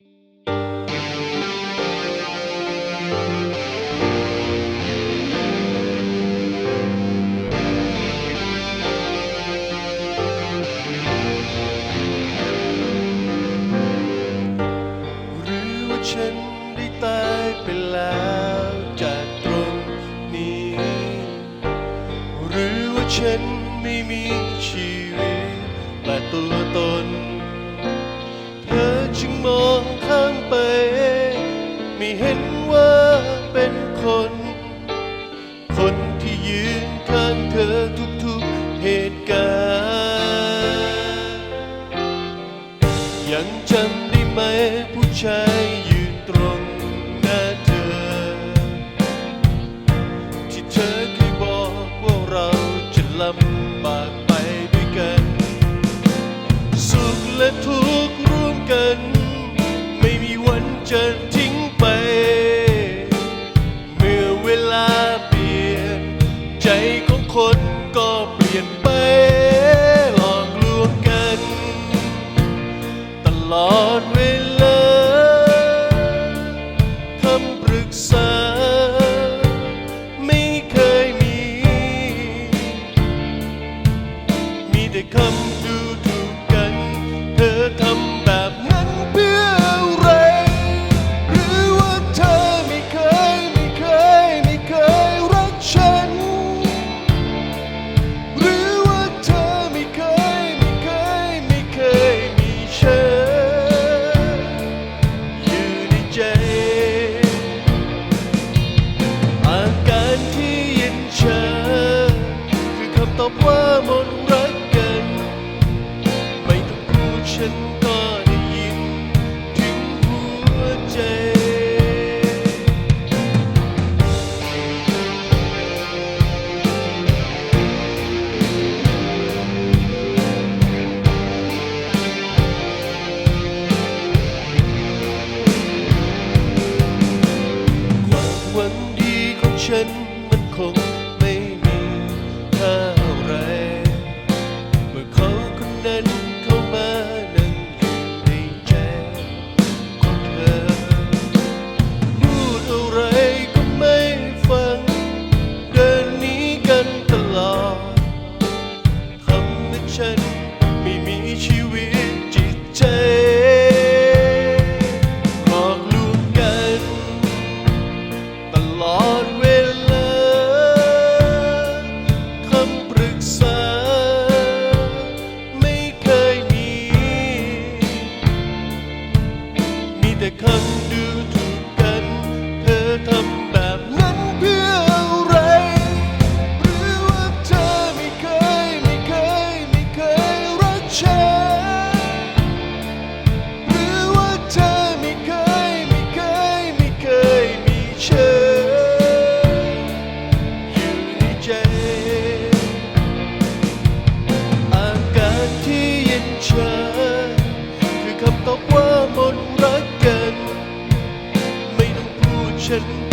หรือว่าฉันได้ตายไปแล้วจากตรงนี้ หรือว่าฉันไม่มีชีวิตและตัวตน จึงมองข้ามไป ไม่เห็นว่าเป็นคน คนที่ยืนข้างเธอทุกๆเหตุการณ์ ยังจำได้ไหมผู้ชายยืนตรงหน้าเธอ ที่เธอเคยบอกว่าเราจะลำบากไปด้วยกัน สุขและทุกข์ จะทิ้งไป เมื่อเวลาเปลี่ยน ใจของคนก็เปลี่ยนไป หลอกลวงกัน ตลอดเวลาคำปรึกษา ไม่เคยมี มีแต่คำ ใจอาการที่เย็นชาคือคำตอบว่าหมดรักกัน ไม่ต้องพูดฉัน they can do to şerrinden